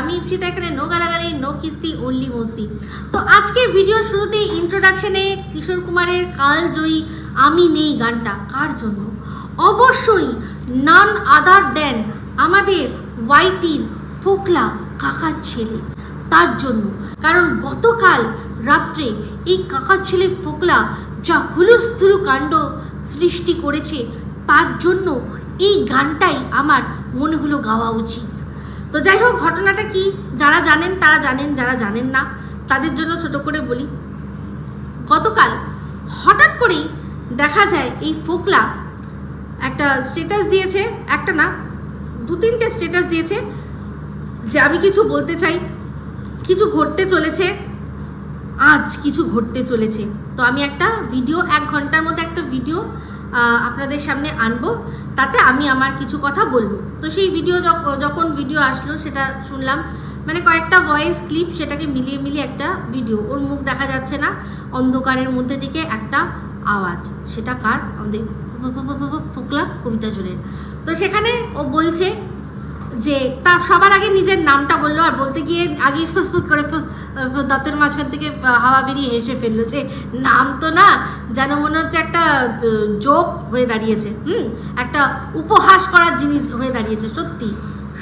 আমি ইপসিতা এখানে নো গালাগালি নো কিস্তি অনলি মস্তি। তো আজকে ভিডিওর শুরুতে ইন্ট্রোডাকশনে কিশোর কুমারের কালজয়ী, আমি নেই গানটা। কার জন্য? অবশ্যই নান আদার দেন আমাদের ওয়াইটির ফোকলা কাকার ছেলে। তার জন্য। কারণ গতকাল রাত্রে এই কাকার ছেলে ফোকলা যা হুলুস্থুলু কাণ্ড সৃষ্টি করেছে, তার জন্য এই গানটাই আমার মনে হলো গাওয়া উচিত। তো যাই হোক ঘটনাটা কি? যারা জানেন, তারা জানেন, যারা জানেন না, তাদের জন্য ছোট করে বলি। গতকাল হঠাৎ করেই দেখা যায়, এই ফোকলা একটা স্টেটাস দিয়েছে, একটা না, দু তিনটে স্টেটাস দিয়েছে, যে আমি কিছু বলতে চাই, কিছু ঘটতে চলেছে, আজ কিছু ঘটতে চলেছে। তো আমি একটা ভিডিও এক ঘণ্টার মধ্যে একটা ভিডিও আপনাদের সামনে আনব তাতে আমি আমার কিছু কথা বলব তো সেই ভিডিও যখ- যখন ভিডিও আসলো সেটা শুনলাম মানে কয়েকটা ভয়েস ক্লিপ সেটাকে মিলিয়ে মিলিয়ে একটা ভিডিও ওর মুখ দেখা যাচ্ছে না অন্ধকারের মধ্যে থেকে একটা আওয়াজ সেটা কার আমাদের ফোকলা কবিতা জোরের তো সেখানে ও বলছে যে তা সবার আগে নিজের নামটা বলল আর বলতে গিয়ে আগে ফুস ফুস করে দাঁতের মাঝখান থেকে হাওয়া বেরিয়ে হেসে ফেলল যে নাম তো না, যেন মনে হচ্ছে একটা জোক হয়ে দাঁড়িয়েছে, হুম? একটা উপহাস করার জিনিস হয়ে দাঁড়িয়েছে, সত্যি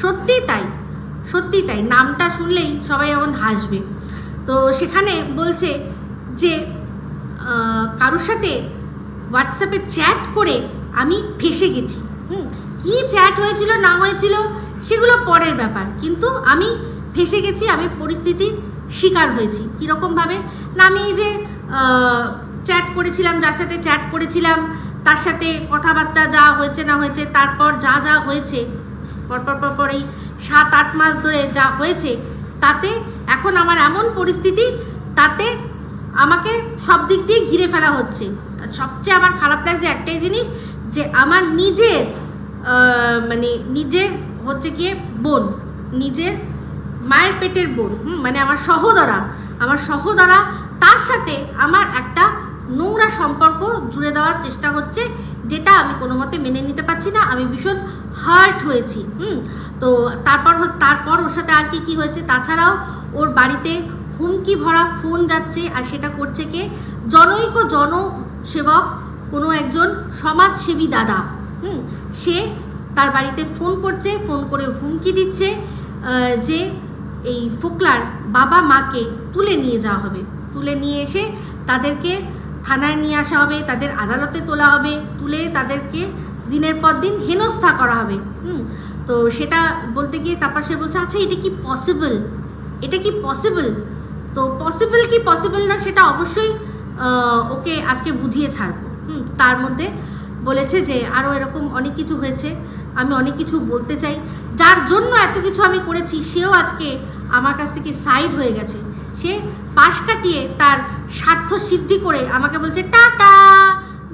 সত্যি তাই সত্যি তাই, নামটা শুনলেই সবাই এখন হাসবে। তো সেখানে বলছে যে কারোর সাথে হোয়াটসঅ্যাপে চ্যাট করে আমি ফেসে গেছি, হুম? কী চ্যাট হয়েছিল, না হয়েছিল? সেগুলো পরের ব্যাপার। কিন্তু আমি ফেসে গেছি, আমি পরিস্থিতির শিকার হয়েছি। কীরকমভাবে না, আমি যে চ্যাট করেছিলাম, যার সাথে চ্যাট করেছিলাম, তার সাথে কথাবার্তা যা হয়েছে না হয়েছে, তারপর যা যা হয়েছে, পরপর পরপর এই সাত, আট মাস ধরে যা হয়েছে, তাতে এখন আমার এমন পরিস্থিতি, তাতে আমাকে সব দিক দিয়ে ঘিরে ফেলা হচ্ছে। সবচেয়ে আমার খারাপ লাগছে একটাই জিনিস, যে আমার নিজের মানে নিজের হচ্ছে গিয়ে বোন, নিজের মায়ের পেটের বোন মানে আমার সহোদরা আমার সহোদরা, তার সাথে আমার একটা নোংরা সম্পর্ক জুড়ে দেওয়ার চেষ্টা হচ্ছে, যেটা আমি কোনো মতে মেনে নিতে পারছি না, আমি ভীষণ হার্ট হয়েছি, হুম, তো তারপর তারপর ওর সাথে আর কি কি হয়েছে, তাছাড়াও ওর বাড়িতে হুমকি ভরা ফোন যাচ্ছে আর সেটা করছে কে? জনৈক জনসেবক, কোনো একজন সমাজসেবী দাদা, হুম, সে তার বাড়িতে ফোন করছে, ফোন করে হুমকি দিচ্ছে যে এই ফোকলার বাবা মাকে তুলে নিয়ে যাওয়া হবে। তুলে নিয়ে এসে তাদেরকে থানায় নিয়ে আসা হবে, তাদের আদালতে তোলা হবে, তুলে তাদেরকে দিনের পর দিন হেনস্থা করা হবে। হুম, তো সেটা বলতে গিয়ে তারপর সে বলছে আচ্ছা এটা কি পসিবল এটা কি পসিবল তো পসিবল কি পসিবল না সেটা অবশ্যই ওকে আজকে বুঝিয়ে ছাড়বো। হুম, তার মধ্যে বলেছে যে আরও এরকম অনেক কিছু হয়েছে। আমি অনেক কিছু বলতে চাই। যার জন্য এত কিছু আমি করেছি, সেও আজকে আমার কাছ থেকে সাইড হয়ে গেছে। সে পাশ কাটিয়ে তার স্বার্থ সিদ্ধি করে আমাকে বলছে, টাটা,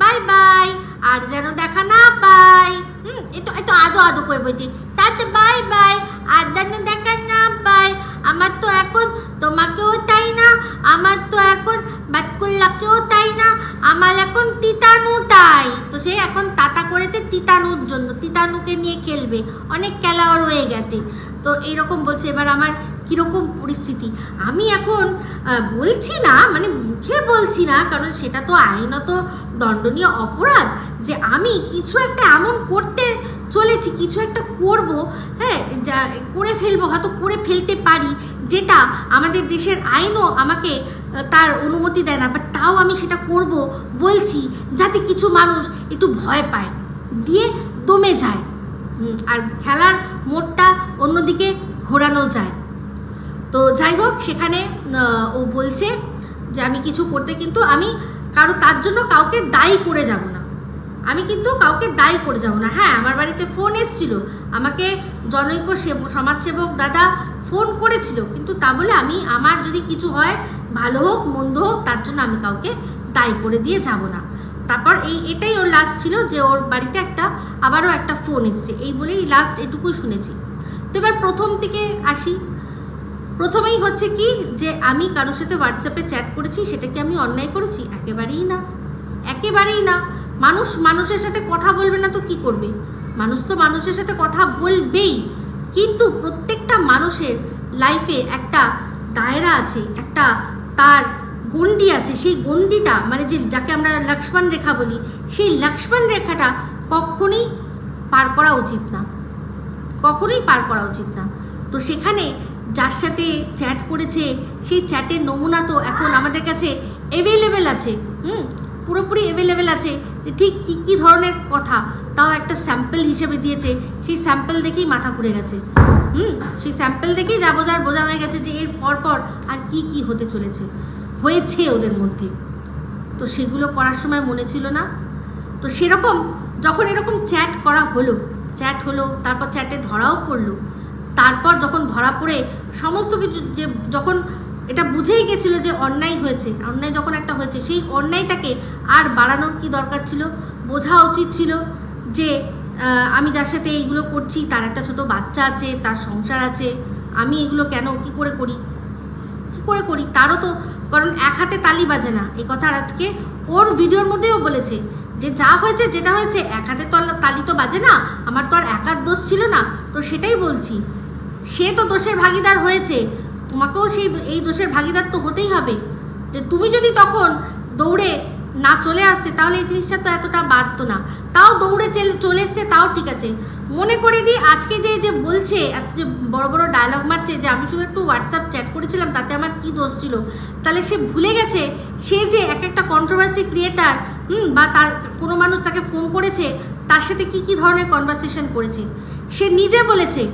বাই বাই, আর যেন দেখা না পাই। হুম এতো এতো আদো আদো করে বলছি তাতে বাই বাই, আর যেন দেখা না পাই। আমার তো এখন তোমাকেও তাই না, আমার তো এখন বাতকুল্লাকেও তাই না? আমার এখন তিতানু তাই। তো সে এখন তাতা করেতে তিতানুর জন্য, তিতানুকে নিয়ে খেলবে। অনেক খেলা ওর হয়ে গেছে। তো এইরকম বলছে, এবার আমার কীরকম পরিস্থিতি? আমি এখন বলছি না মানে মুখে বলছি না, কারণ সেটা তো আইনত দণ্ডনীয় অপরাধ যে আমি কিছু একটা এমন করতে চলেছি, কিছু একটা করব হ্যাঁ যা, করে ফেলব, হয়তো করে ফেলতে পারি, যেটা আমাদের দেশের আইনও আমাকে তার অনুমতি দেয় না বাট তাও আমি সেটা করব বলছি যাতে কিছু মানুষ একটু ভয় পায়, দিয়ে দমে যায়। আর খেলার মোড়টা অন্যদিকে ঘোরানো যায়। তো যাই হোক, সেখানে ও বলছে যে আমি কিছু করতে কিন্তু আমি কারও, তার জন্য কাউকে দায়ী করে যাব না। আমি কিন্তু কাউকে দায়ী করে যাব না। হ্যাঁ আমার বাড়িতে ফোন এসেছিল। আমাকে জনৈক সেব- সমাজসেবক দাদা ফোন করেছিল। কিন্তু তা বলে আমি, আমার যদি কিছু হয় ভালো হোক, মন্দ হোক, তার জন্য আমি কাউকে দায়ী করে দিয়ে যাব না। তারপর এই, এটাই ওর লাস্ট ছিল যে ওর বাড়িতে একটা, আবারও একটা ফোন এসছে। এই বলেই লাস্ট এটুকুই শুনেছি। তো এবার প্রথম থেকে আসি। প্রথমেই হচ্ছে কি যে আমি কারোর সাথে হোয়াটসঅ্যাপে চ্যাট করেছি সেটা কি আমি অন্যায় করেছি? একেবারেই না। একেবারেই না। মানুষ মানুষের সাথে কথা বলবে না তো কি করবে? মানুষ তো মানুষের সাথে কথা বলবেই। কিন্তু প্রত্যেকটা মানুষের লাইফে একটা দায়রা আছে, একটা তার গণ্ডি আছে, সেই গণ্ডিটা মানে যে যাকে আমরা লক্ষ্মণ রেখা বলি, সেই লক্ষ্মণ রেখাটা কখনোই পার করা উচিত না। কখনোই পার করা উচিত না। তো সেখানে যার সাথে চ্যাট করেছে, সেই চ্যাটের নমুনা তো এখন আমাদের কাছে অ্যাভেলেবেল আছে, হুম? পুরোপুরি অ্যাভেলেবেল আছে ঠিক কী কী ধরনের কথা, তাও একটা স্যাম্পল হিসেবে দিয়েছে, সেই স্যাম্পল দেখেই মাথা ঘুরে গেছে। হুম, সেই স্যাম্পেল দেখেই যা বোঝার বোঝা হয়ে গেছে যে এর পর পর আর কি কি হতে চলেছে। হয়েছে ওদের মধ্যে। তো সেগুলো করার সময় মনে ছিল না। তো সেরকম যখন এরকম চ্যাট করা হলো চ্যাট হলো, তারপর চ্যাটে ধরাও পড়ল, তারপর যখন ধরা পড়ে সমস্ত কিছু যে যখন এটা বুঝেই গেছিল যে অন্যায় হয়েছে, অন্যায় যখন একটা হয়েছে, সেই অন্যায়টাকে আর বাড়ানোর কি দরকার ছিল? বোঝা উচিত ছিল যে আমি যার সাথে এইগুলো করছি, তার একটা ছোট বাচ্চা আছে, তার সংসার আছে, আমি এগুলো কেন, কি করে করি? কি করে করি? তারও তো, কারণ এক হাতে তালি বাজে না। এই কথা আজকে ওর ভিডিওর মধ্যেও বলেছে যে যা হয়েছে, যেটা হয়েছে, এক হাতে তো তালি তো বাজে না, আমার তো আর একার দোষ ছিল না। তো সেটাই বলছি, সে তো দোষের ভাগিদার হয়েছে, তোমাকেও সেই এই দোষের ভাগিদার তো হতেই হবে। যে তুমি যদি তখন দৌড়ে না চলে আসছে, তাহলে এই জিনিসটা তো এতটা বাড়তো না। তাও দৌড়ে চেল- এসছে, তাও ঠিক আছে। মনে করে দিই, আজকে যে যে বলছে, এত যে বড় বড় ডায়লগ মারছে যে আমি শুধু একটু হোয়াটসঅ্যাপ চ্যাট করেছিলাম, তাতে আমার কি দোষ ছিল? তাহলে সে ভুলে গেছে, সে যে এক একটা কন্ট্রোভার্সি ক্রিয়েটার হুম, বা তার কোনো মানুষ তাকে ফোন করেছে, তার সাথে কি কি ধরনের কনভারসেশন করেছে? সে নিজে বলেছে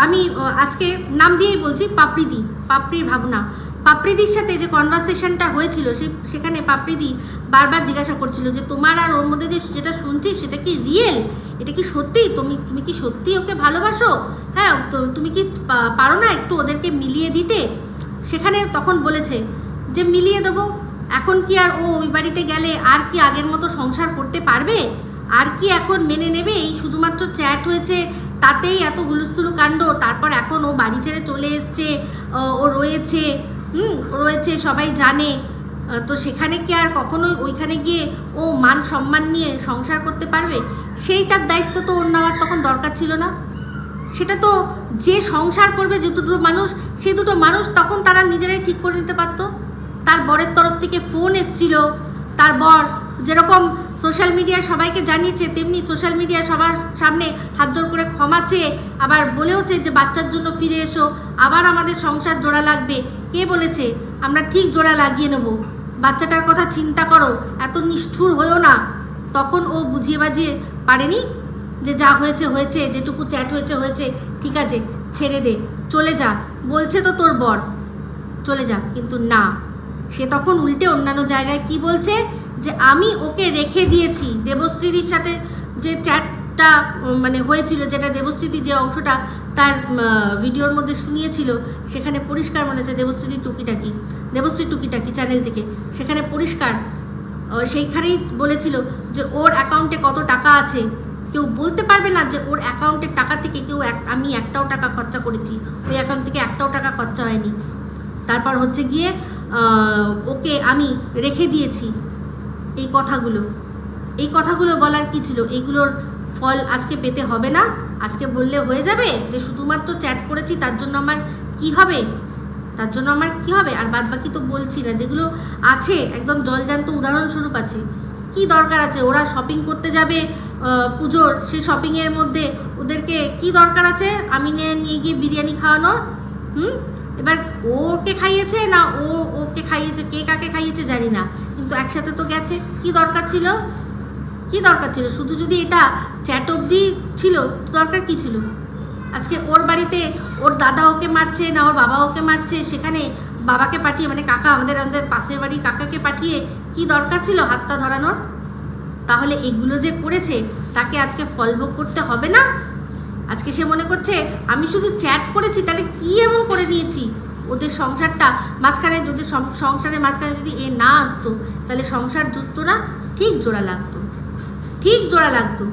আমি আজকে নাম দিয়েই বলছি পাপড়িদি পাপড়ির ভাবনা। পাপড়িদির সাথে যে কনভারসেশনটা হয়েছিল, সে, সেখানে পাপড়িদি বারবার জিজ্ঞাসা করছিল যে, তোমার আর ওর মধ্যে যে যেটা শুনছি সেটা কি রিয়েল এটা কি সত্যি? তুমি তুমি কি সত্যি ওকে ভালোবাসো? হ্যাঁ তো তুমি কি পারো না একটু ওদেরকে মিলিয়ে দিতে? সেখানে তখন বলেছে যে, মিলিয়ে দেবো। এখন কি আর ও ওই বাড়িতে গেলে আর কি আগের মতো সংসার করতে পারবে? আর কি এখন মেনে নেবে? এই শুধুমাত্র চ্যাট হয়েছে, তাতেই এত হুলুস্থুলু কাণ্ড। তারপর এখন ও বাড়ি ছেড়ে চলে এসছে ও রয়েছে। হুম, রয়েছে, সবাই জানে। তো সেখানে কি আর কখনোই ওইখানে গিয়ে ও মান সম্মান নিয়ে সংসার করতে পারবে? সেইটার দায়িত্ব তো ওর নেওয়ার তখন দরকার ছিল না। সেটা তো যে সংসার করবে যে দুটো মানুষ, সে দুটো মানুষ তখন তারা নিজেরাই ঠিক করে নিতে পারতো। তার বরের তরফ থেকে ফোন এসছিল। তার বর যেরকম সোশ্যাল মিডিয়ায় সবাইকে জানিয়েছে, তেমনি সোশ্যাল মিডিয়ায় সবার সামনে হাত জোর করে ক্ষমা চেয়ে আবার বলেওছে যে বাচ্চার জন্য ফিরে এসো। আবার আমাদের সংসার জোড়া লাগবে। কে বলেছে? আমরা ঠিক জোড়া লাগিয়ে নেব। বাচ্চাটার কথা চিন্তা করো, এত নিষ্ঠুর হয়েও না। তখন ও বুঝিয়ে বাজিয়ে, পারেনি? যে যা হয়েছে হয়েছে, যেটুকু চ্যাট হয়েছে হয়েছে, ঠিক আছে, ছেড়ে দে। চলে যা, বলছে তো তোর বর। চলে যা, কিন্তু না। সে তখন উল্টে অন্যান্য জায়গায় কি বলছে? যে আমি ওকে রেখে দিয়েছি। দেবশ্রীদির সাথে যে চ্যাটটা মানে হয়েছিল, যেটা দেবশ্রীদি যে অংশটা তার ভিডিওর মধ্যে শুনিয়েছিল, সেখানে পরিষ্কার মনে হচ্ছে দেবশ্রীদি টুকিটাকি দেবশ্রী টুকিটাকি চ্যানেল থেকে। সেখানে পরিষ্কার সেইখানেই বলেছিল যে ওর অ্যাকাউন্টে কত টাকা আছে। কেউ বলতে পারবে না যে ওর অ্যাকাউন্টের টাকা থেকে কেউ আমি একটাও টাকা খরচা করেছি, ওই অ্যাকাউন্ট থেকে একটাও টাকা খরচা হয়নি। তারপর হচ্ছে গিয়ে ওকে আমি রেখে দিয়েছি এই কথাগুলো। এই কথাগুলো বলার কি ছিল? এইগুলোর ফল আজকে পেতে হবে না? আজকে বললে হয়ে যাবে যে শুধুমাত্র চ্যাট করেছি, তার জন্য আমার কি হবে? তার জন্য আমার কি হবে? আর বাদ বাকি তো বলছি না, যেগুলো আছে, একদম জলজান্ত উদাহরণস্বরূপ আছে। কি দরকার আছে? ওরা শপিং করতে যাবে পুজোর, সেই শপিংয়ের মধ্যে ওদেরকে কি দরকার আছে? আমি নিয়ে গিয়ে বিরিয়ানি খাওয়ানোর, হুম? এবার ওকে খাইয়েছে না ও, ওকে খাইয়েছে, কে কাকে খাইয়েছে জানি না। কিন্তু একসাথে তো গেছে। কি দরকার ছিল? কি দরকার ছিল? শুধু যদি এটা চ্যাট অবধি ছিল দরকার কি ছিল? আজকে ওর বাড়িতে ওর দাদা ওকে মারছে না ওর বাবা ওকে মারছে, সেখানে বাবাকে পাঠিয়ে মানে কাকা আমাদের আমাদের পাশের বাড়ির কাকাকে পাঠিয়ে কি দরকার ছিল হাতটা ধরানোর? তাহলে এগুলো যে করেছে, তাকে আজকে ফলভোগ করতে হবে না? আজকে সে মনে করছে, আমি শুধু চ্যাট করেছি, তাহলে কি এমন করে নিয়েছি? ওদের সংসারটা মাঝখানে যদি সংসারের মাঝখানে যদি এ না আসতো, তাহলে সংসার জুটতো না, ঠিক জোড়া লাগতো। ঠিক জোড়া লাগতো।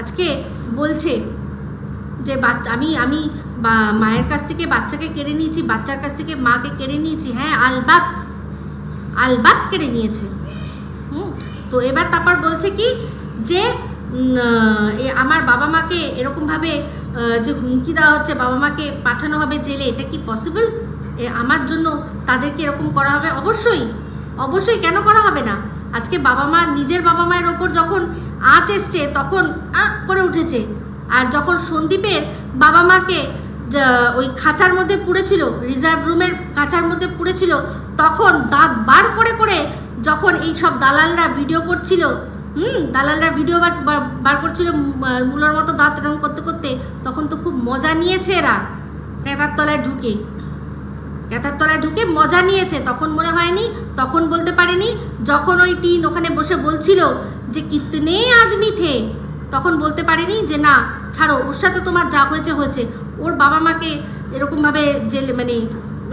আজকে বলছে যে বাচ্চা আমি আমি মায়ের কাছ থেকে বাচ্চাকে কেড়ে নিয়েছি, বাচ্চার কাছ থেকে মাকে কেড়ে নিয়েছি হ্যাঁ আলবাত আলবাত কেড়ে নিয়েছে। হুম, তো এবার তারপর বলছে কি যে আমার বাবা মাকে এরকমভাবে যে হুমকি দেওয়া হচ্ছে, বাবা মাকে পাঠানো হবে জেলে, এটা কি পসিবল আমার জন্য তাদেরকে এরকম করা হবে? অবশ্যই। অবশ্যই কেন করা হবে না? আজকে বাবা মা, নিজের বাবা মায়ের ওপর যখন আঁচ এসছে, তখন আ করে উঠেছে। আর যখন সন্দীপের বাবা মাকে ওই খাঁচার মধ্যে পুড়েছিল রিজার্ভ রুমের খাঁচার মধ্যে পুড়েছিল, তখন দাঁত বার করে করে যখন এই সব দালালরা ভিডিও করছিল, হুম, দালালরা ভিডিও বার করছিল মূলার মতো দাঁত রং করতে করতে, তখন তো খুব মজা নিয়েছে এরা। ক্রেতার তলায় ঢুকে। তলায় ঢুকে মজা নিয়েছে। তখন মনে হয়নি, তখন বলতে পারেনি, যখন ওই টিন ওখানে বসে বলছিল যে, কিতনে আদমি থে? তখন বলতে পারেনি যে, না, ছাড়ো, ওর সাথে তোমার যা হয়েছে হয়েছে। ওর বাবা মাকে এরকমভাবে জেলে মানে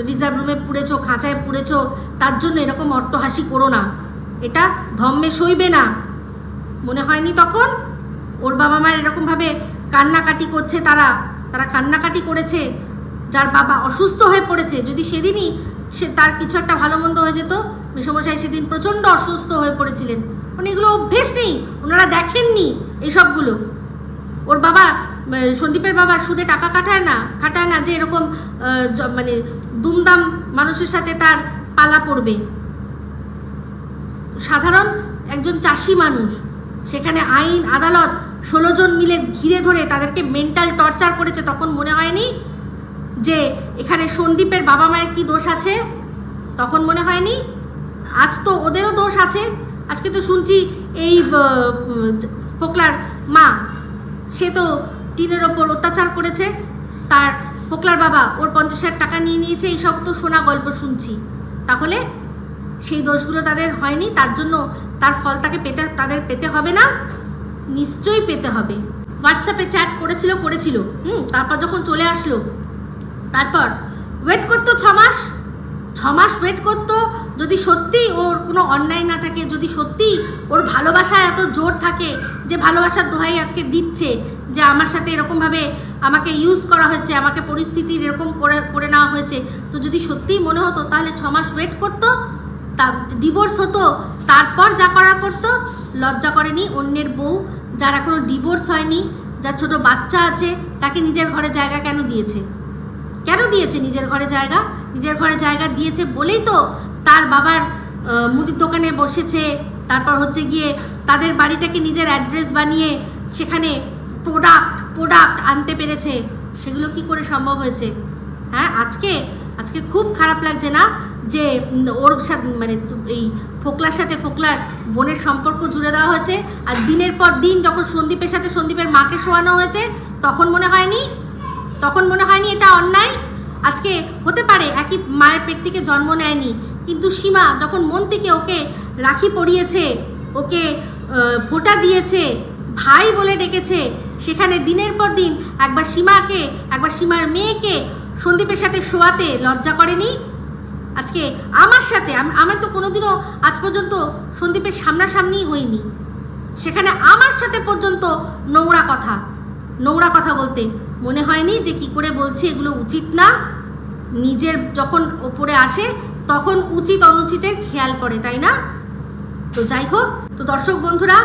রিজার্ভ রুমে পুড়েছো, খাঁচায় পুড়েছো, তার জন্য এরকম অট্টহাসি করো না। এটা ধম্মে সইবে না। মনে হয়নি তখন? ওর বাবা মার এরকমভাবে কান্নাকাটি করছে তারা। তারা কান্নাকাটি করেছে। যার বাবা অসুস্থ হয়ে পড়েছে, যদি সেদিনই সে তার কিছু একটা ভালো মন্দ হয়ে যেত, মেসমশাই সেদিন প্রচণ্ড অসুস্থ হয়ে পড়েছিলেন। মানে এগুলো অভ্যেস নেই, ওনারা দেখেননি এইসবগুলো ওর বাবা সন্দীপের বাবা সুদে টাকা কাটায় না কাটায় না যে এরকম মানে দুমদাম মানুষের সাথে তার পালা পড়বে। সাধারণ একজন চাষি মানুষ, সেখানে আইন, আদালত ষোলো জন মিলে ঘিরে ধরে তাদেরকে মেন্টাল টর্চার করেছে, তখন মনে হয়নি যে এখানে সন্দীপের বাবা মায়ের কি দোষ আছে? তখন মনে হয়নি? আজ তো ওদেরও দোষ আছে। আজকে তো শুনছি এই পোকলার মা, সে তো টিনের ওপর অত্যাচার করেছে। তার পোকলার বাবা ওর পঞ্চাশ হাজার টাকা নিয়ে নিয়েছে, এইসব তো শোনা গল্প শুনছি। তাহলে সেই দোষগুলো তাদের হয়নি, তার জন্য তার ফল তাকে পেতে, তাদের পেতে হবে না? নিশ্চয়ই পেতে হবে। হোয়াটসঅ্যাপে চ্যাট করেছিল করেছিল। হুম, তারপর যখন চলে আসলো তারপর ওয়েট করতো ছ মাস ছ মাস ওয়েট করতো। যদি সত্যি ওর কোনো অন্যায় না থাকে, যদি সত্যি ওর ভালোবাসায় এত জোর থাকে যে ভালোবাসার দোহাই আজকে দিচ্ছে, যে আমার সাথে এরকমভাবে আমাকে ইউজ করা হয়েছে, আমাকে পরিস্থিতির এরকম করে করে নেওয়া হয়েছে, তো যদি সত্যিই মনে হতো, তাহলে ছ মাস ওয়েট করতো, তা ডিভোর্স হতো, তারপর যা করা করতো, লজ্জা করেনি অন্যের বউ, যার এখনও ডিভোর্স হয়নি, যার ছোট বাচ্চা আছে, তাকে নিজের ঘরে জায়গা কেন দিয়েছে? কেন দিয়েছে নিজের ঘরে জায়গা? নিজের ঘরে জায়গা দিয়েছে বলেই তো তার বাবার মুদির দোকানে বসেছে। তারপর হচ্ছে গিয়ে তাদের বাড়িটাকে নিজের অ্যাড্রেস বানিয়ে সেখানে প্রোডাক্ট প্রোডাক্ট আনতে পেরেছে। সেগুলো কি করে সম্ভব হয়েছে? হ্যাঁ আজকে আজকে খুব খারাপ লাগছে না যে ওর সাথে মানে এই ফোকলার সাথে ফোকলার বোনের সম্পর্ক জুড়ে দেওয়া হয়েছে। আর দিনের পর দিন যখন সন্দীপের সাথে সন্দীপের মাকে শোয়ানো হয়েছে, তখন মনে হয়নি তখন মনে হয়নি এটা অন্যায়? আজকে হতে পারে একই মায়ের পেট থেকে জন্ম নেয়নি, কিন্তু সীমা যখন মন থেকে ওকে রাখি পরিয়েছে, ওকে ফোঁটা দিয়েছে, ভাই বলে ডেকেছে, সেখানে দিনের পর দিন একবার সীমাকে, একবার সীমার মেয়েকে সন্দীপের সাথে শোয়াতে লজ্জা করেনি? আজকে আমার সাথে, আমি তো কোনোদিনও আজ পর্যন্ত সন্দীপের সামনাসামনি হইনি সেখানে আমার সাথে পর্যন্ত নোংরা কথা নোংরা কথা বলতে মনে হয়নি যে কি করে বলছি এগুলো উচিত না। নিজের যখন ওপরে আসে, তখন উচিত অনুচিতের খেয়াল করে, তাই না? তো যাই হোক, তো দর্শক বন্ধুরা,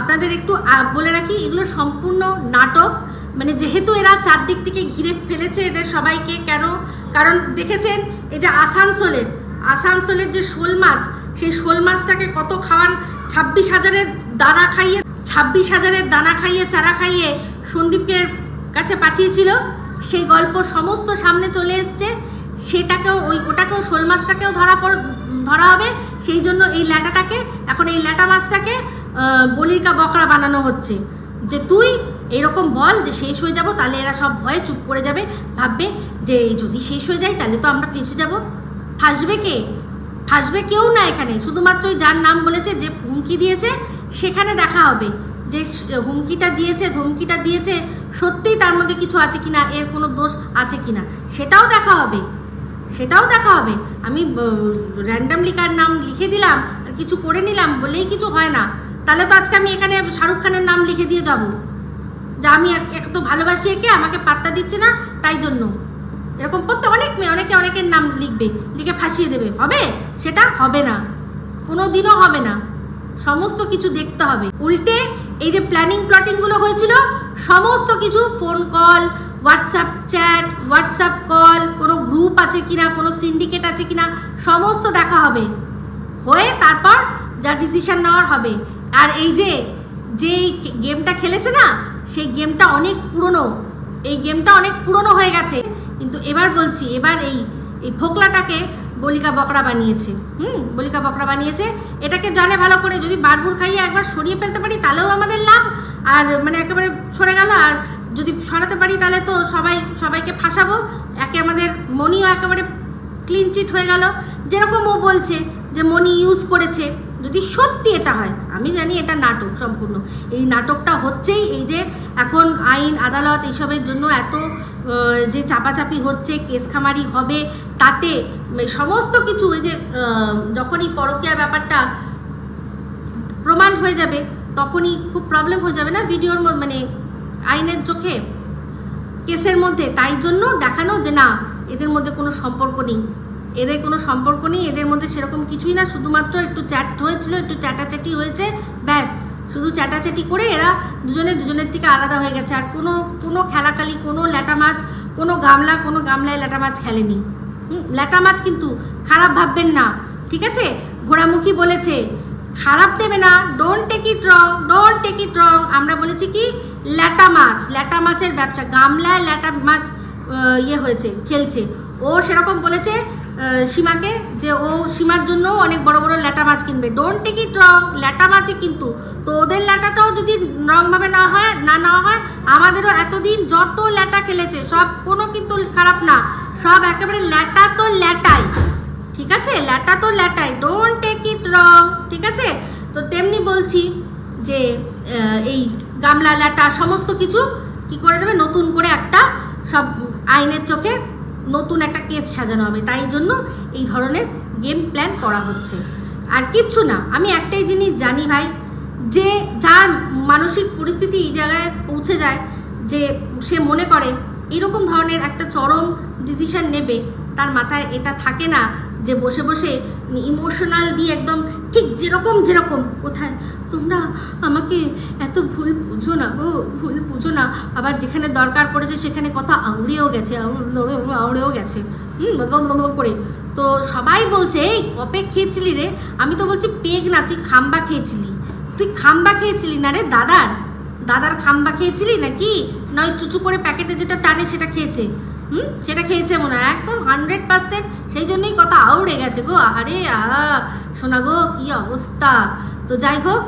আপনাদের একটু বলে রাখি, এগুলো সম্পূর্ণ নাটক। মানে যেহেতু এরা চারদিক থেকে ঘিরে ফেলেছে এদের সবাইকে, কেন? কারণ দেখেছেন, এই যে আসানসোলের আসানসোলের যে শোল মাছ, সেই শোল মাছটাকে কত খাওয়ান, ছাব্বিশ হাজারের দানা খাইয়ে, ছাব্বিশ হাজারের দানা খাইয়ে, চারা খাইয়ে সন্দীপের কাছে পাঠিয়েছিল। সেই গল্প সমস্ত সামনে চলে এসছে। সেটাকেও ওই ওটাকেও শোল মাছটাকেও ধরা পড়, ধরা হবে। সেই জন্য এই ল্যাটাটাকে, এখন এই ল্যাটা মাছটাকে বলিকা বকরা বানানো হচ্ছে। যে তুই এরকম বল যে শেষ হয়ে যাব, তাহলে এরা সব ভয়ে চুপ করে যাবে। ভাববে যে যদি শেষ হয়ে যায়, তাহলে তো আমরা ফেসে যাব। ফাঁসবে কে? ফাঁসবে কেউ না এখানে। শুধুমাত্র যার নাম বলেছে, যে হুমকি দিয়েছে, সেখানে দেখা হবে। যে হুমকিটা দিয়েছে, ধমকিটা দিয়েছে, সত্যিই তার মধ্যে কিছু আছে কিনা, এর কোনো দোষ আছে কিনা, সেটাও দেখা হবে। সেটাও দেখা হবে। আমি র্যান্ডামলি কার নাম লিখে দিলাম, আর কিছু করে নিলাম, বলেই কিছু হয় না। তাহলে তো আজকে আমি এখানে শাহরুখ খানের নাম লিখে দিয়ে যাব। যে আমি এক- এক তো ভালোবাসি একে, আমাকে পাত্তা দিচ্ছে না, তাই জন্য। এরকম করতে অনেক মেয়ে অনেকে অনেকের নাম লিখবে, লিখে ফাঁসিয়ে দেবে। হবে? সেটা হবে না। কোনো দিনও হবে না। সমস্ত কিছু দেখতে হবে। উল্টে এই যে প্ল্যানিং প্লটিংগুলো হয়েছিল, সমস্ত কিছু phone call WhatsApp chat WhatsApp call কোনো গ্রুপ আছে কিনা, কোনো সিন্ডিকেট আছে কিনা, সমস্ত দেখা হবে। হয়ে তারপর যা ডিসিশন নেওয়ার হবে। আর এই যে যে গেমটা খেলেছে না, সেই গেমটা অনেক পুরনো। এই গেমটা অনেক পুরনো হয়ে গেছে। কিন্তু এবার বলছি, এবার এই এই ফোকলাটাকে বলিকা বকরা বানিয়েছে। হুম, বলিকা বকরা বানিয়েছে। এটাকে জানে ভালো করে যদি বারবুর খাইয়ে একবার সরিয়ে ফেলতে পারি, তাহলেও আমাদের লাভ। আর মানে একেবারে সরে গেল। আর যদি সরাতে পারি, তাহলে তো সবাই, সবাইকে ফাঁসাবো। একে আমাদের মনিও একেবারে ক্লিন চিট হয়ে গেল। যেরকম ও বলছে যে মনি ইউজ করেছে। যদি সত্যি এটা হয়, আমি জানি এটা নাটক সম্পূর্ণ। এই নাটকটা হচ্ছেই এই যে এখন আইন, আদালত এইসবের জন্য এত যে চাপাচাপি হচ্ছে, কেস খামারি হবে তাতে সমস্ত কিছু ওই যে যখনই পরকীয়ার ব্যাপারটা প্রমাণ হয়ে যাবে, তখনই খুব প্রবলেম হয়ে যাবে না ভিডিওর মানে আইনের চোখে, কেসের মধ্যে। তাই জন্য দেখানো যে না, এদের মধ্যে কোনো সম্পর্ক নেই। এদের কোনো সম্পর্ক নেই, এদের মধ্যে সেরকম কিছুই না, শুধুমাত্র একটু চ্যাট হয়েছিল, একটু চ্যাটাচ্যাটি হয়েছে, ব্যাস। শুধু চ্যাটাচ্যাটি করে এরা দুজনে দুজনের থেকে আলাদা হয়ে গেছে। আর কোনো কোনো খেলাখালি কোনো ল্যাটা মাছ কোনো গামলা, কোনো গামলায় ল্যাটা মাছ খেলেনি। ল্যাটা মাছ কিন্তু খারাপ ভাববেন না, ঠিক আছে? ঘোড়ামুখী বলেছে, খারাপ দেবে না don't take it wrong don't take it wrong আমরা বলেছি কি, ল্যাটা মাছ, ল্যাটা মাছের ব্যবসা, গামলায় ল্যাটা মাছ ইয়ে হয়েছে, খেলছে। ও সেরকম বলেছে সীমাকে, যে ও সীমার জন্য অনেক বড় বড় ল্যাটা মাছ কিনবে। ডোন্ট টেক ইট রং ল্যাটা মাছই কিন্তু। তো ওদের ল্যাটাটাও যদি রংভাবে না হয়, না নেওয়া হয়, আমাদেরও এতদিন যত ল্যাটা খেলেছে, সব কোনো কিন্তু খারাপ না। সব একেবারে ল্যাটা তো ল্যাটাই। ঠিক আছে? ল্যাটা তো ল্যাটাই। ডোন্ট টেক ইট রং ঠিক আছে? তো তেমনি বলছি যে এই গামলা ল্যাটা, সমস্ত কিছু কি করে দেবে? নতুন করে একটা সব আইনের চোখে নতুন একটা কেস সাজানো হবে। তাই জন্য এই ধরনের গেম প্ল্যান করা হচ্ছে। আর কিচ্ছু না, আমি একটাই জিনিস জানি ভাই, যে যার মানসিক পরিস্থিতি এই জায়গায় পৌঁছে যায়, যে সে মনে করে এরকম ধরনের একটা চরম ডিসিশন নেবে, তার মাথায় এটা থাকে না যে বসে বসে ইমোশনাল দিয়ে একদম ঠিক যেরকম যেরকম, কোথায়? তোমরা আমাকে এত ভুল বুঝো না গো, ভুল বুঝো না। আবার যেখানে দরকার পড়েছে সেখানে কথা আউড়েও গেছে আউড়ে- আউড়েও গেছে। হুম করে। তো সবাই বলছে, এই কপে খেয়েছিলি রে? আমি তো বলছি, পেগ না, তুই খাম্বা খেয়েছিলি। তুই খাম্বা খেয়েছিলি না রে, দাদার? দাদার খাম্বা খেয়েছিলি নাকি? না, ওই চুচু করে প্যাকেটে যেটা টানে সেটা খেয়েছে। হুম? সেটা খেয়েছে মনে হয়। একদম হান্ড্রেড পার্সেন্ট সেই জন্যই কথা আউড়ে গেছে গো। আহারে, আহা। শোনা গো, কি অবস্থা। তো যাই হোক,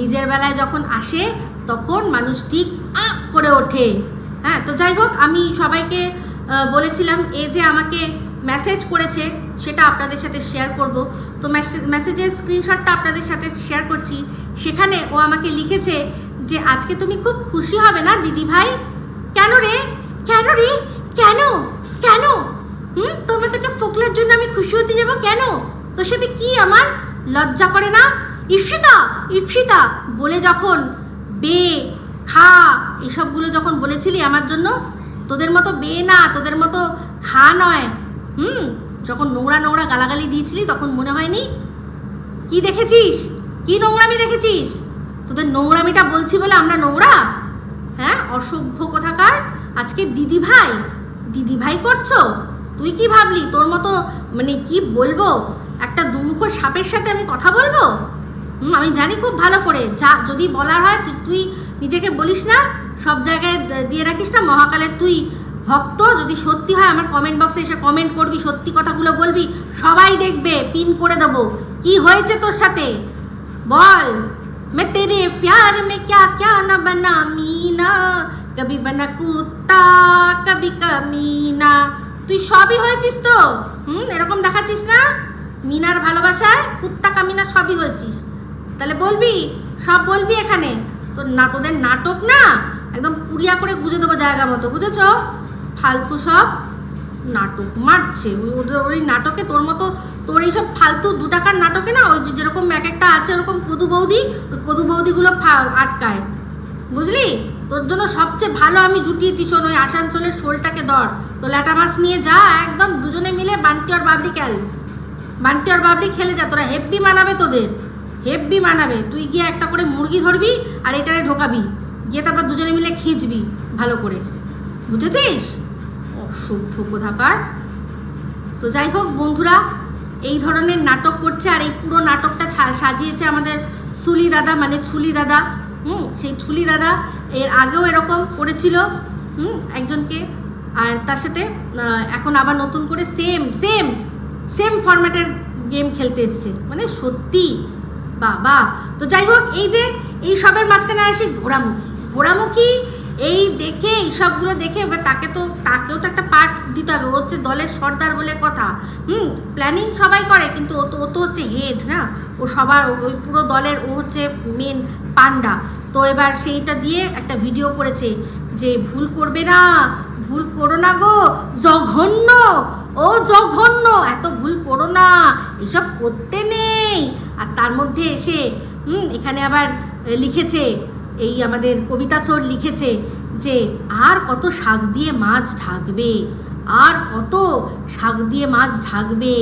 নিজের বেলায় যখন আসে, তখন মানুষ ঠিক আ করে ওঠে। হ্যাঁ তো যাই হোক, আমি সবাইকে বলেছিলাম, এ যে আমাকে মেসেজ করেছে, সেটা আপনাদের সাথে শেয়ার করব। তো মেসেজের স্ক্রিনশটটা আপনাদের সাথে শেয়ার করছি। সেখানে ও আমাকে লিখেছে যে, আজকে তুমি খুব খুশি হবে না দিদি ভাই কেন রে? কেন রে? কেন? কেন? হুম? তোর মতো একটা ফোকলার জন্য আমি খুশি হতে যাব কেন? তোর সাথে কি আমার লজ্জা করে না? ঈপ্সিতা ঈপ্সিতা বলে যখন বে, খা, এসবগুলো যখন বলেছিলি আমার জন্য, তোদের মতো বে না, তোদের মতো খা নয়। হুম? যখন নোংরা নোংরা গালাগালি দিয়েছিলি তখন মনে হয়নি? কি দেখেছিস? কি নোংরামি দেখেছিস? তোদের নোংরামিটা বলছি বলে আমরা নোংরা? হ্যাঁ? অসভ্য কোথাকার? আজকে দিদি ভাই দিদি ভাই করছো তুই কি ভাবলি তোর মতো মানে কি বলবো একটা দুমুখো সাপের সাথে আমি কথা বলবো হুম আমি জানি খুব ভালো করে যা যদি বলার হয় তুই- তুই নিজেকে বলিস না সব জায়গায় দ- দিয়ে রাখিস না মহাকালের তুই ভক্ত যদি সত্যি হয় আমার কমেন্ট বক্সে এসে কমেন্ট করবি সত্যি কথাগুলো বলবি সবাই দেখবে পিন করে দেবো কি হয়েছে তোর সাথে বল मैं तेरे प्यार में क्या क्या न बना मीना কবি বানা কুত্তা কবি কামিনা তুই সবই হয়েছিস তো? হুম, এরকম দেখাচ্ছিস না? মিনার ভালোবাসায় কুত্তা, কামিনা সবই হয়েছিস। তাহলে বলবি, সব বলবি এখানে? তোর না তোদের নাটক না? একদম পুড়িয়া করে গুজে দেবো জায়গা মতো, বুঝেছ? ফালতু সব নাটক মারছে। ওদের ওই নাটকে তোর মতো তোর এইসব ফালতু দু টাকার নাটকে না, ওই যেরকম এক একটা আছে, ওরকম কদু বৌদি, ওই কদু বৌদিগুলো আটকায়। বুঝলি? তোর জন্য সবচেয়ে ভালো আমি জুটিয়েছি শোন, ওই আসানসোলের শোলটাকে ধর। তো ল্যাটা মাছ নিয়ে যা, একদম দুজনে মিলে বান্টি আর বাবলি খেল। বান্টি আর বাবলি খেলে যা, তোরা হেব্বি মানাবে তোদের। হেব্বি মানাবে। তুই গিয়ে একটা করে মুরগি ধরবি আর এটারে ঢোকাবি। গিয়ে তারপর দুজনে মিলে খিঁচবি ভালো করে। বুঝেছিস? অসভ্য কোথাকার। তো যাই হোক বন্ধুরা, এই ধরনের নাটক করছে আর এই পুরো নাটকটা সাজিয়েছে আমাদের সুলি দাদা মানে ছুলি দাদা। হুম, সেই ঠুলি দাদা এর আগেও এরকম করেছিল, হুম, একজনকে। আর তার সাথে এখন আবার নতুন করে সেম সেম সেম ফরম্যাটের গেম খেলতে এসছে। মানে সত্যি, বাবা। তো যাই হোক, এই যে, এই সবের মাঝখানে আসি ঘোড়ামুখী। ঘোড়ামুখী এই দেখে, এই সবগুলো দেখে, এবার তাকে তো, তাকেও তো একটা পার্ট দিতে হবে। ও হচ্ছে দলের সর্দার বলে কথা। হুম প্ল্যানিং সবাই করে, কিন্তু ও তো ও তো হচ্ছে হেড না? ও সবার ওই পুরো দলের, ও হচ্ছে মেন পান্ডা। তো এবার সেইটা দিয়ে একটা ভিডিও করেছে যে, ভুল করবে না, ভুল করো না গো, জঘন্য, ও জঘন্য, এত ভুল করো না, এসব করতে নেই। আর তার মধ্যে এসে, হুম, এখানে আবার লিখেছে এই আমাদের কবিতা চোর লিখেছে যে, আর কত শাক দিয়ে মাছ ঢাকবে? আর কত শাক দিয়ে মাছ ঢাকবে?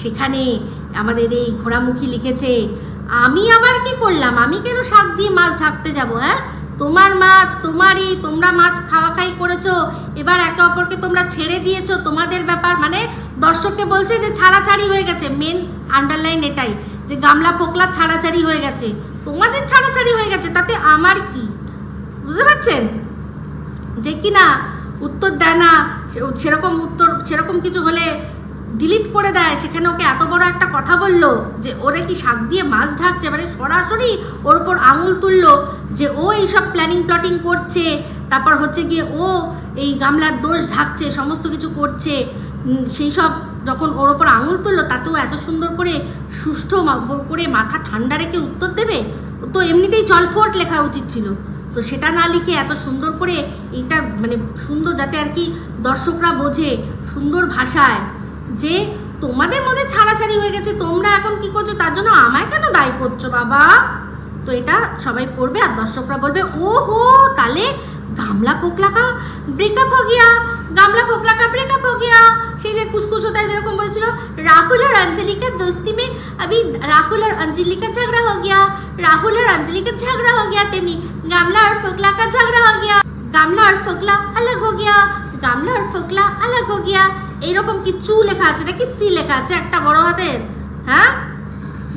সেখানে আমাদের এই ঘোড়ামুখী লিখেছে, আমি আবার কি করলাম? আমি কেন শাক দিয়ে মাছ ঢাকতে যাব হ্যাঁ? তোমার মাছ, তোমারই, তোমরা মাছ খাওয়া খাই করেছ, এবার একে অপরকে তোমরা ছেড়ে দিয়েছ, তোমাদের ব্যাপার। মানে দর্শককে বলছে যে, ছাড়াছাড়ি হয়ে গেছে মেন আন্ডারলাইন এটাই। যে গামলা পোকলা ছাড়াছাড়ি হয়ে গেছে। তোমাদের ছাড়াছাড়ি হয়ে গেছে, তাতে আমার কি? বুঝতে পারছেন? যে কি না উত্তর দেয় না সেরকম উত্তর, সেরকম কিছু হলে ডিলিট করে দেয়। সেখানে ওকে এত বড় একটা কথা বলল যে ওরে কি শাক দিয়ে মাছ ঢাকছে? মানে সরাসরি ওর উপর আঙুল তুললো যে ও এইসব প্ল্যানিং প্লটিং করছে। তারপর হচ্ছে গিয়ে ও এই গামলার দোষ ঢাকছে, সমস্ত কিছু করছে। সেই সব যখন ওর ওপর আঙুল তুললো, তাতেও এত সুন্দর করে সুষ্ঠ করে মাথা ঠান্ডা রেখে উত্তর দেবে? তো এমনিতেই চলফোট লেখা উচিত ছিল। তো সেটা না লিখে এত সুন্দর করে এটা মানে সুন্দর যাতে আর কি দর্শকরা বোঝে সুন্দর ভাষায় যে তোমাদের মধ্যে ছাড়াছাড়ি হয়ে গেছে, তোমরা এখন কি করছ? তার জন্য আমায় কেন দায়ী করছ বাবা? তো এটা সবাই পড়বে আর দর্শকরা বলবে ও হো তাহলে গামলা পোকলাকা ব্রেকআপ হ গিয়া গামলা ফোকলা কাপড়ে ব্রেকআপ হো গিয়া সেই যে কুচকুচ হতে যেরকম বলেছিল, রাহুল আর আঞ্জলিকার দোস্তি মে, আমি রাহুল আর আঞ্জলিকার ঝগড়া হো গিয়া, রাহুল আর আঞ্জলিকার ঝগড়া হো গিয়া তেমনি গামলা আর ফোকলা কা ঝগড়া হো গিয়া, গামলা আর ফোকলা আলাগ হো গিয়া, গামলা আর ফোকলা আলাগ হো গিয়া, এইরকম কি চু লেখা আছে নাকি? সি লেখা আছে একটা বড় হাতের হ্যাঁ?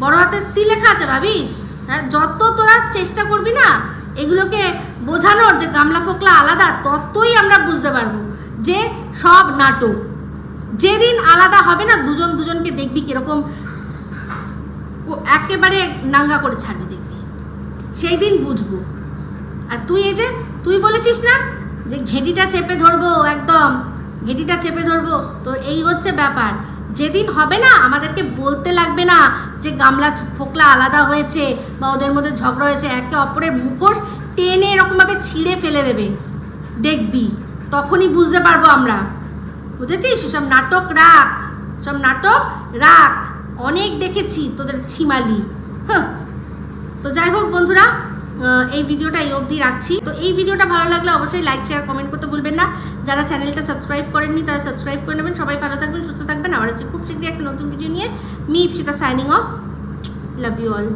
বড় হাতের সি লেখা আছে ভাবিস? হ্যাঁ যত তোরা চেষ্টা করবি না, এগুলোকে বোঝানোর যে গামলা ফোকলা আলাদা, ততই আমরা বুঝতে পারব। যে সব নাটক। যেদিন আলাদা হবে না, দুজন দুজনকে দেখবি কীরকম। একেবারে নাঙ্গা করে ছাড়বে দেখবি। সেই দিন বুঝব। আর তুই এই যে, তুই বলেছিস না যে ঘেঁটিটা চেপে ধরবো, একদম। ঘেঁটিটা চেপে ধরবো। তো এই হচ্ছে ব্যাপার। যেদিন হবে না, আমাদেরকে বলতে লাগবে না যে গামলা ফোকলা আলাদা হয়েছে বা ওদের মধ্যে ঝগড়া হয়েছে। একে অপরের মুখোশ টেনে এরকমভাবে ছিঁড়ে ফেলে দেবে। দেখবি। তখনই বুঝতে পারব আমরা। বুঝেছিস? সব নাটক রাখ। সব নাটক রাখ। অনেক দেখেছি তোদের ছিমালি। হ্যাঁ তো যাই হোক বন্ধুরা এই ভিডিওটা এই অবধি রাখছি। তো এই ভিডিওটা ভালো লাগলে অবশ্যই লাইক শেয়ার কমেন্ট করতে ভুলবেন না। যারা চ্যানেলটা সাবস্ক্রাইব করেননি, তারা সাবস্ক্রাইব করে নেবেন। সবাই ভালো থাকবেন, সুস্থ থাকবেন। আবার হচ্ছে খুব শীঘ্রই একটা নতুন ভিডিও নিয়ে। Me Ipsita signing off love you all